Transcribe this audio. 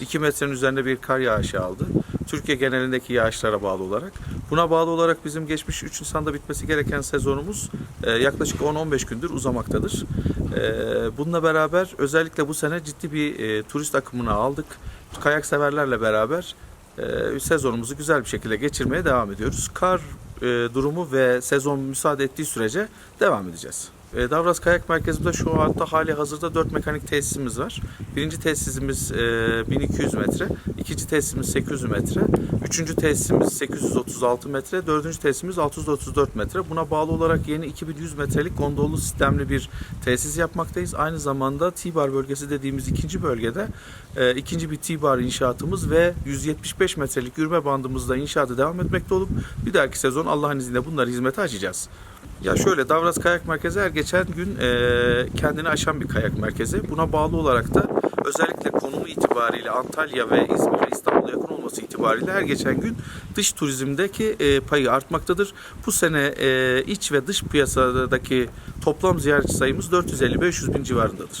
2 metrenin üzerinde bir kar yağışı aldı. Türkiye genelindeki yağışlara bağlı olarak. Buna bağlı olarak bizim geçmiş 3 Nisan'da bitmesi gereken sezonumuz e, yaklaşık 10-15 gündür uzamaktadır. E, bununla beraber özellikle bu sene ciddi bir e, turist akımını aldık. Kayak severlerle beraber sezonumuzu güzel bir şekilde geçirmeye devam ediyoruz. Kar durumu ve sezon müsaade ettiği sürece devam edeceğiz. E, Davras Kayak Merkezimizde şu anda hali hazırda 4 mekanik tesisimiz var. Birinci tesisimiz e, 1200 metre, ikinci tesisimiz 800 metre, üçüncü tesisimiz 836 metre, dördüncü tesisimiz 634 metre. Buna bağlı olarak yeni 2100 metrelik gondollu sistemli bir tesis yapmaktayız. Aynı zamanda T-bar bölgesi dediğimiz ikinci bölgede e, ikinci bir T-bar inşaatımız ve 175 metrelik yürüme bandımızda inşaatı devam etmekte olup bir dahaki sezon Allah'ın izniyle bunları hizmete açacağız. Ya şöyle Davras Kayak Merkezi her geçen gün e, kendini aşan bir kayak merkezi. Buna bağlı olarak da özellikle konumu itibariyle Antalya ve İzmir ve İstanbul'a yakın olması itibariyle her geçen gün dış turizmdeki e, payı artmaktadır. Bu sene e, iç ve dış piyasadaki toplam ziyaretçi sayımız 450-500 bin civarındadır.